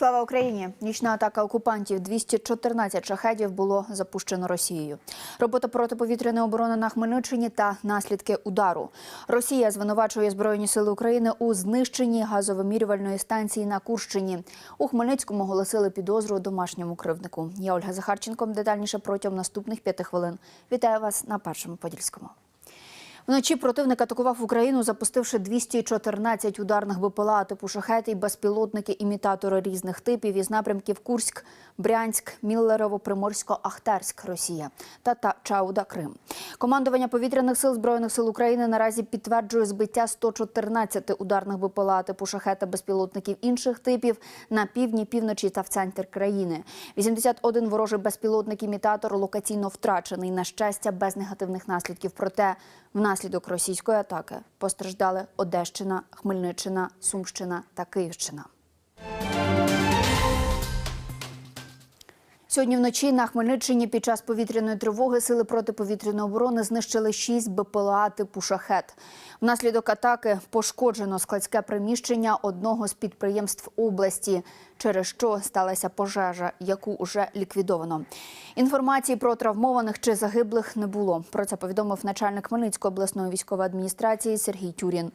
Слава Україні! Нічна атака окупантів 214 шахедів було запущено Росією. Робота протиповітряної оборони на Хмельниччині та наслідки удару. Росія звинувачує збройні сили України у знищенні газовимірювальної станції на Курщині. У Хмельницькому оголосили підозру домашньому кривднику. Я Ольга Захарченко. Детальніше протягом наступних п'яти хвилин. Вітаю вас на першому подільському. Вночі противник атакував Україну, запустивши 214 ударних БПЛА типу шахети, безпілотники, імітатори різних типів із напрямків Курськ, Брянськ, Міллерово, Приморсько, Ахтарськ, Росія та, та Чауда, Крим. Командування повітряних сил збройних сил України наразі підтверджує збиття 114 ударних БПЛА типу шахета безпілотників інших типів на півдні, півночі та в центр країни. 81 ворожий безпілотник-імітатор локаційно втрачений. На щастя, без негативних наслідків. Проте Внаслідок російської атаки постраждали Одещина, Хмельниччина, Сумщина та Київщина. Сьогодні вночі на Хмельниччині під час повітряної тривоги сили протиповітряної оборони знищили 6 БПЛА типу шахет. Внаслідок атаки пошкоджено складське приміщення одного з підприємств області, через що сталася пожежа, яку вже ліквідовано. Інформації про травмованих чи загиблих не було. Про це повідомив начальник Хмельницької обласної військової адміністрації Сергій Тюрін.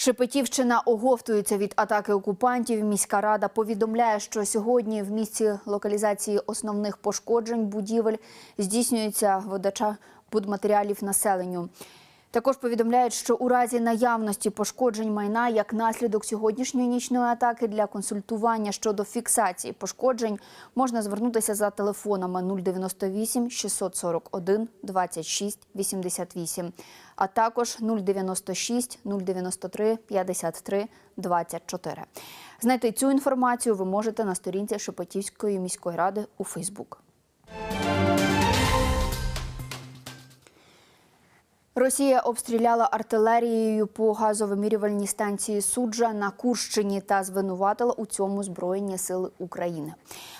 Шепетівщина оговтується від атаки окупантів. Міська рада повідомляє, що сьогодні в місці локалізації основних пошкоджень будівель здійснюється водача будматеріалів населенню. Також повідомляють, що у разі наявності пошкоджень майна як наслідок сьогоднішньої нічної атаки для консультування щодо фіксації пошкоджень можна звернутися за телефонами 098 641 26 88, а також 096 093 53 24. Знайти цю інформацію ви можете на сторінці Шепетівської міської ради у Фейсбук. Росія обстріляла артилерією по газовимірювальній станції суджа на Курщині та звинуватила у цьому Збройні сили України.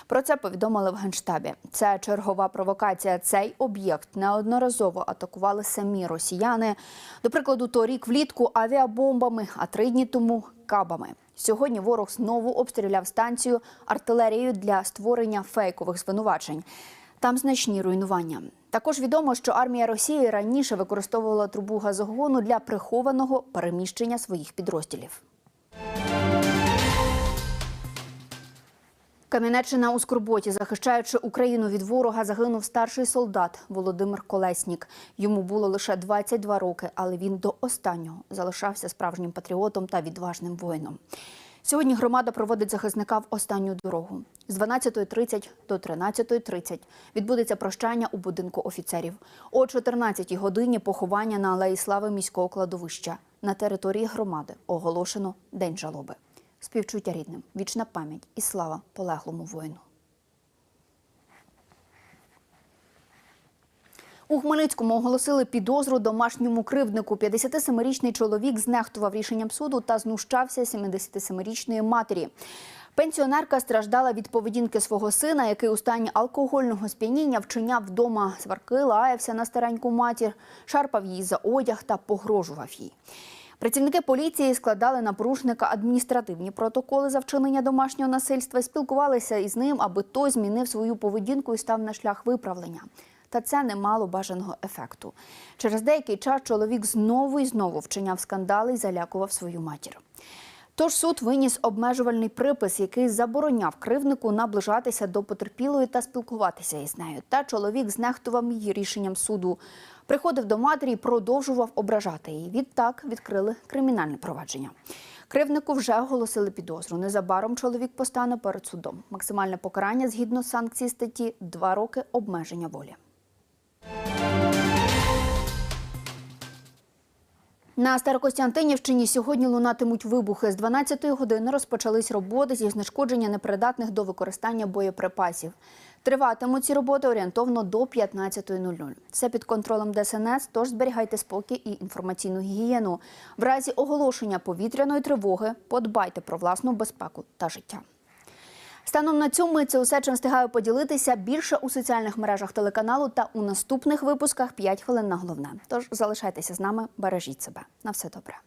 Про це повідомили в генштабі. Це чергова провокація. Цей об'єкт неодноразово атакували самі росіяни. До прикладу, торік влітку авіабомбами, а три дні тому кабами. Сьогодні ворог знову обстріляв станцію артилерією для створення фейкових звинувачень. Там значні руйнування. Також відомо, що армія Росії раніше використовувала трубу газогону для прихованого переміщення своїх підрозділів. Кам'янеччина у Скорботі, захищаючи Україну від ворога, загинув старший солдат Володимир Колеснік. Йому було лише 22 роки, але він до останнього залишався справжнім патріотом та відважним воїном. Сьогодні громада проводить захисника в останню дорогу. З 12.30 до 13.30 відбудеться прощання у будинку офіцерів. О 14 годині поховання на алеї слави міського кладовища. На території громади оголошено День жалоби. Співчуття рідним, вічна пам'ять і слава полеглому воїну. У Хмельницькому оголосили підозру домашньому кривднику. 57-річний чоловік знехтував рішенням суду та знущався 77-річної матері. Пенсіонерка страждала від поведінки свого сина, який у стані алкогольного сп'яніння вчиняв вдома сварки, лаявся на стареньку матір, шарпав її за одяг та погрожував їй. Працівники поліції складали на порушника адміністративні протоколи за вчинення домашнього насильства спілкувалися із ним, аби той змінив свою поведінку і став на шлях виправлення. Та це не мало бажаного ефекту. Через деякий час чоловік знову і знову вчиняв скандали і залякував свою матір. Тож суд виніс обмежувальний припис, який забороняв кривнику наближатися до потерпілої та спілкуватися із нею. Та чоловік знехтував її рішенням суду. Приходив до матері і продовжував ображати її. Відтак відкрили кримінальне провадження. Кривнику вже оголосили підозру. Незабаром чоловік постане перед судом. Максимальне покарання згідно санкції статті – два роки обмеження волі. На Старокостянтинівщині сьогодні лунатимуть вибухи. З 12-ї години розпочались роботи зі знешкодження непридатних до використання боєприпасів. Триватимуть ці роботи орієнтовно до 15.00. Це під контролем ДСНС, тож зберігайте спокій і інформаційну гігієну. В разі оголошення повітряної тривоги подбайте про власну безпеку та життя. Станом на цю мить це усе, чим встигаю поділитися більше у соціальних мережах телеканалу та у наступних випусках 5 хвилин на головне. Тож залишайтеся з нами, бережіть себе. На все добре.